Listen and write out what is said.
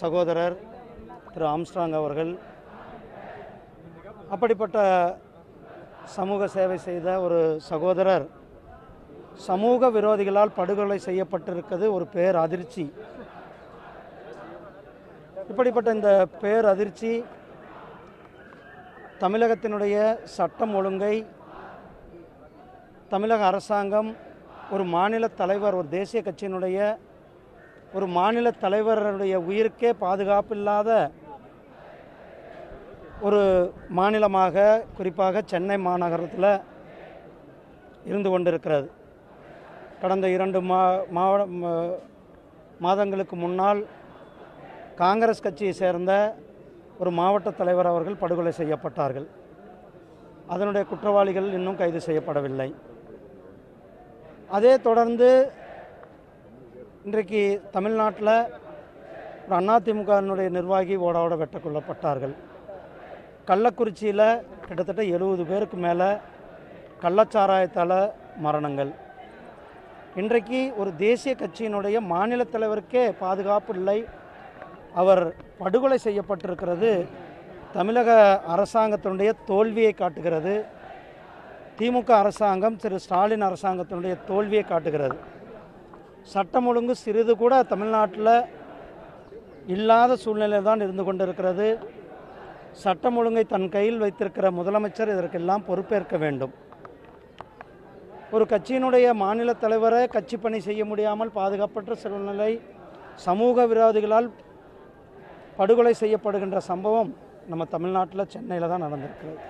சகோதரர் திரு ஆம்ஸ்ட்ராங் அவர்கள் அப்படிப்பட்ட சமூக சேவை செய்த ஒரு சகோதரர் சமூக விரோதிகளால் படுகொலை செய்யப்பட்டிருக்கிறது ஒரு பேர் அதிர்ச்சி இப்படிப்பட்ட இந்த பேர் அதிர்ச்சி தமிழகத்தினுடைய சட்டம் ஒழுங்கை தமிழக அரசாங்கம் ஒரு மாநில தலைவர் ஒரு தேசிய கட்சியினுடைய ஒரு மாநில தலைவருடைய உயிருக்கே பாதுகாப்பில்லாத ஒரு மாநிலமாக குறிப்பாக சென்னை மாநகரத்தில் இருந்து கொண்டிருக்கிறது. கடந்த இரண்டு மா மாதங்களுக்கு முன்னால் காங்கிரஸ் கட்சியை சேர்ந்த ஒரு மாவட்ட தலைவர் அவர்கள் படுகொலை செய்யப்பட்டார்கள். அதனுடைய குற்றவாளிகள் இன்னும் கைது செய்யப்படவில்லை. அதே தொடர்ந்து இன்றைக்கு தமிழ்நாட்டில் ஒரு அதிமுகவினுடைய நிர்வாகி ஓடாவோட வெட்ட கொல்லப்பட்டார்கள் கள்ளக்குறிச்சியில் கிட்டத்தட்ட எழுபது பேருக்கு மேலே கள்ளச்சாராயத்தால் மரணங்கள். இன்றைக்கு ஒரு தேசிய கட்சியினுடைய மாநில தலைவருக்கே பாதுகாப்பு இல்லை. அவர் படுகொலை செய்யப்பட்டிருக்கிறது. தமிழக அரசாங்கத்தினுடைய தோல்வியை காட்டுகிறது. திமுக அரசாங்கம் திரு ஸ்டாலின் அரசாங்கத்தினுடைய தோல்வியை காட்டுகிறது. சட்டம் ஒழுங்கு சிறிது கூட தமிழ்நாட்டில் இல்லாத சூழ்நிலை தான் இருந்து கொண்டிருக்கிறது. சட்டம் ஒழுங்கை தன் கையில் வைத்திருக்கிற முதலமைச்சர் இதற்கெல்லாம் பொறுப்பேற்க வேண்டும். ஒரு கட்சியினுடைய மாநில தலைவரை கட்சி பணி செய்ய முடியாமல் பாதுகாப்பற்ற சூழ்நிலை சமூக விரோதிகளால் படுகொலை செய்யப்படுகின்ற சம்பவம் நம்ம தமிழ்நாட்டில் சென்னையில் தான் நடந்திருக்கிறது.